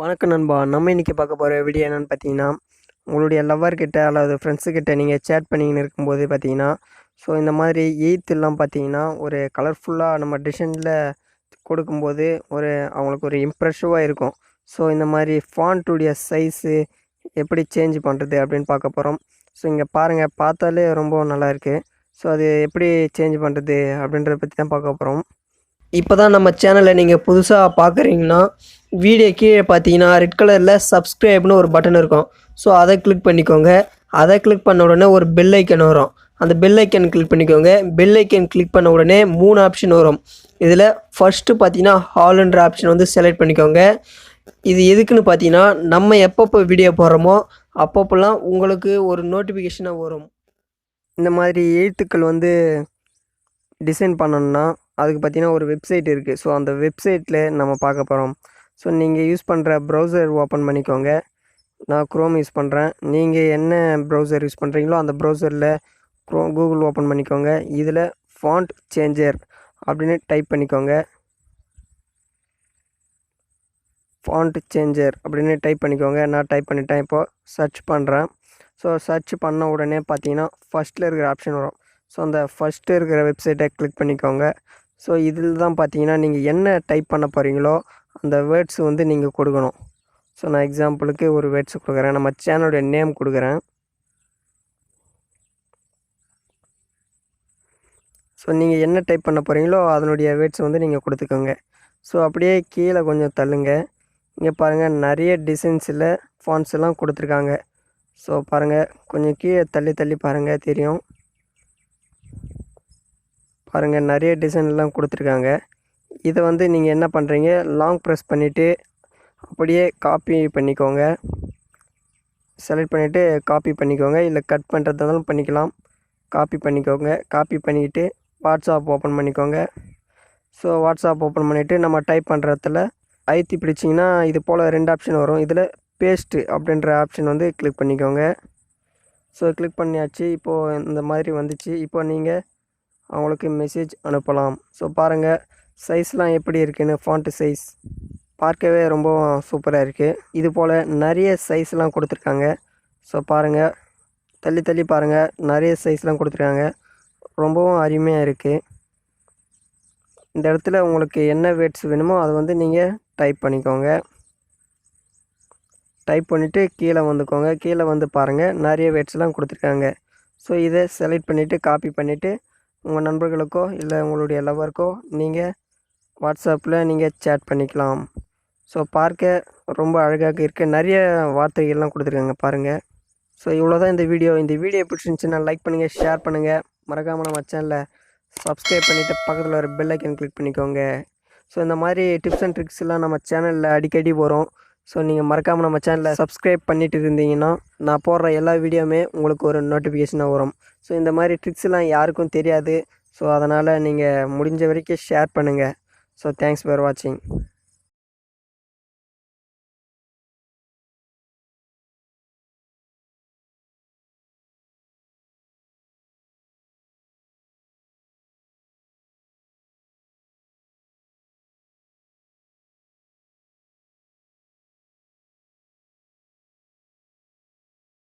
வணக்கம் நண்பா. நம்ம இன்றைக்கி பார்க்க போகிற வீடியோ என்னென்னு பார்த்தீங்கன்னா உங்களுடைய லவ்வர்கிட்ட அல்லது ஃப்ரெண்ட்ஸுக்கிட்ட நீங்கள் சேட் பண்ணிக்கின்னு இருக்கும்போது பார்த்தீங்கன்னா ஸோ இந்த மாதிரி எயித்துலாம் பார்த்தீங்கன்னா ஒரு கலர்ஃபுல்லாக நம்ம டிசைனில் கொடுக்கும்போது ஒரு அவங்களுக்கு ஒரு இம்ப்ரெஷிவாக இருக்கும். ஸோ இந்த மாதிரி ஃபாண்ட்டுடைய சைஸு எப்படி சேஞ்ச் பண்ணுறது அப்படின்னு பார்க்க போகிறோம் ஸோ இங்கே பாருங்கள் பார்த்தாலே ரொம்ப நல்லா இருக்குது ஸோ அது எப்படி சேஞ்ச் பண்ணுறது அப்படின்றத பற்றி தான் பார்க்க போகிறோம் இப்போ தான் நம்ம சேனலை நீங்கள் புதுசாக பார்க்குறீங்கன்னா வீடியோ கீழே பார்த்தீங்கன்னா ரெட் கலரில் சப்ஸ்கிரைப்னு ஒரு பட்டன் இருக்கும். ஸோ அதை கிளிக் பண்ணிக்கோங்க. அதை கிளிக் பண்ண உடனே ஒரு பெல் ஐக்கன் வரும். அந்த பெல் ஐக்கன் கிளிக் பண்ணிக்கோங்க. பெல் ஐக்கன் கிளிக் பண்ண உடனே மூணு ஆப்ஷன் வரும். இதில் ஃபஸ்ட்டு பார்த்தீங்கன்னா ஹால்ன்ற ஆப்ஷன் வந்து செலக்ட் பண்ணிக்கோங்க. இது எதுக்குன்னு பார்த்தீங்கன்னா நம்ம எப்பப்போ வீடியோ போடுறோமோ அப்பப்போலாம் உங்களுக்கு ஒரு நோட்டிஃபிகேஷனாக வரும். இந்த மாதிரி எழுத்துக்கள் வந்து டிசைன் பண்ணணும்னா அதுக்கு பார்த்தீங்கன்னா ஒரு வெப்சைட் இருக்குது ஸோ அந்த வெப்சைட்டில் நம்ம பார்க்க போகிறோம் ஸோ நீங்கள் யூஸ் பண்ணுற ப்ரௌசர் ஓப்பன் பண்ணிக்கோங்க. நான் க்ரோம் யூஸ் பண்ணுறேன் நீங்கள் என்ன ப்ரௌசர் யூஸ் பண்ணுறீங்களோ அந்த ப்ரௌசரில் க்ரோ கூகுள் ஓப்பன் பண்ணிக்கோங்க. இதில் ஃபாண்ட் சேஞ்சர் அப்படின்னு டைப் பண்ணிக்கோங்க. ஃபாண்ட் சேஞ்சர் அப்படின்னு டைப் பண்ணிக்கோங்க. நான் டைப் பண்ணிட்டேன். இப்போது சர்ச் பண்ணுறேன் ஸோ சர்ச் பண்ண உடனே பார்த்தீங்கன்னா ஃபஸ்ட்டில் இருக்கிற ஆப்ஷன் வரும். ஸோ அந்த ஃபஸ்ட்டு இருக்கிற வெப்சைட்டை கிளிக் பண்ணிக்கோங்க. ஸோ இதில் தான் பார்த்தீங்கன்னா நீங்கள் என்ன டைப் பண்ண போகிறீங்களோ அந்த வேர்ட்ஸ் வந்து நீங்கள் கொடுக்கணும். ஸோ நான் எக்ஸாம்பிளுக்கு ஒரு வேர்ட்ஸ் கொடுக்குறேன். நம்ம சேனலுடைய நேம் கொடுக்குறேன். ஸோ நீங்கள் என்ன டைப் பண்ண போகிறீங்களோ அதனுடைய வேர்ட்ஸ் வந்து நீங்கள் கொடுத்துக்கோங்க. ஸோ அப்படியே கீழே கொஞ்சம் தள்ளுங்க. இங்கே பாருங்கள் நிறைய டிசைன்ஸில் ஃபான்ஸ் எல்லாம் கொடுத்துருக்காங்க. ஸோ பாருங்கள் கொஞ்சம் கீழே தள்ளி தள்ளி பாருங்கள் தெரியும். பாருங்கள் நிறைய டிசைன்லாம் கொடுத்துருக்காங்க. இதை வந்து நீங்கள் என்ன பண்ணுறீங்க லாங் ப்ரெஸ் பண்ணிவிட்டு அப்படியே காப்பி பண்ணிக்கோங்க. செலக்ட் பண்ணிவிட்டு காப்பி பண்ணிக்கோங்க. இல்லை கட் பண்ணுறதுனாலும் பண்ணிக்கலாம். காப்பி பண்ணிக்கோங்க. காப்பி பண்ணிக்கிட்டு வாட்ஸ்அப் ஓப்பன் பண்ணிக்கோங்க. ஸோ வாட்ஸ்அப் ஓப்பன் பண்ணிவிட்டு நம்ம டைப் பண்ணுறதுல ஐத்தி பிடிச்சிங்கன்னா இது போல் ரெண்டு ஆப்ஷன் வரும். இதில் பேஸ்ட்டு அப்படின்ற ஆப்ஷன் வந்து கிளிக் பண்ணிக்கோங்க. ஸோ கிளிக் பண்ணியாச்சு. இப்போது இந்த மாதிரி வந்துச்சு. இப்போ நீங்கள் அவங்களுக்கு மெசேஜ் அனுப்பலாம். ஸோ பாருங்கள் சைஸ்லாம் எப்படி இருக்குன்னு ஃபாண்ட்டு சைஸ் பார்க்கவே ரொம்ப சூப்பராக இருக்குது இது போல் நிறைய சைஸ்லாம் கொடுத்துருக்காங்க. ஸோ பாருங்கள் தள்ளி தள்ளி பாருங்கள் நிறைய சைஸ்லாம் கொடுத்துருக்காங்க. ரொம்பவும் அருமையாக இருக்குது இந்த இடத்துல உங்களுக்கு என்ன வேட்ஸ் வேணுமோ அதை வந்து நீங்கள் டைப் பண்ணிக்கோங்க. டைப் பண்ணிவிட்டு கீழே வந்துக்கோங்க. கீழே வந்து பாருங்கள் நிறைய வேர்ட்ஸ்லாம் கொடுத்துருக்காங்க. ஸோ இதை செலக்ட் பண்ணிவிட்டு காப்பி பண்ணிவிட்டு உங்கள் நண்பர்களுக்கோ இல்லை உங்களுடைய லவருக்கோ நீங்கள் வாட்ஸ்அப்பில் நீங்கள் சேட் பண்ணிக்கலாம். ஸோ பார்க்க ரொம்ப அழகாக இருக்க. நிறைய வார்த்தைகள்லாம் கொடுத்துருக்காங்க பாருங்கள் ஸோ இவ்வளோ தான் இந்த வீடியோ இந்த வீடியோ பிடிச்சிருந்துச்சுன்னா லைக் பண்ணுங்கள் ஷேர் பண்ணுங்கள் மறக்காமல் நம்ம சேனலில் சப்ஸ்கிரைப் பண்ணிவிட்டு பக்கத்தில் ஒரு பெல் ஐக்கன் கிளிக் பண்ணிக்கோங்க. ஸோ இந்த மாதிரி டிப்ஸ் அண்ட் ட்ரிக்ஸ்லாம் நம்ம சேனலில் அடிக்கடி வரும். ஸோ நீங்கள் மறக்காமல் நம்ம சேனலை சப்ஸ்கிரைப் பண்ணிட்டு இருந்தீங்கன்னா நான் போடுற எல்லா வீடியோவுமே உங்களுக்கு ஒரு நோட்டிஃபிகேஷனாக வரும். ஸோ இந்த மாதிரி ட்ரிக்ஸ்லாம் யாருக்கும் தெரியாது. ஸோ அதனால் நீங்கள் முடிஞ்ச வரைக்கும் ஷேர் பண்ணுங்கள் ஸோ தேங்க்ஸ் ஃபார் வாட்சிங்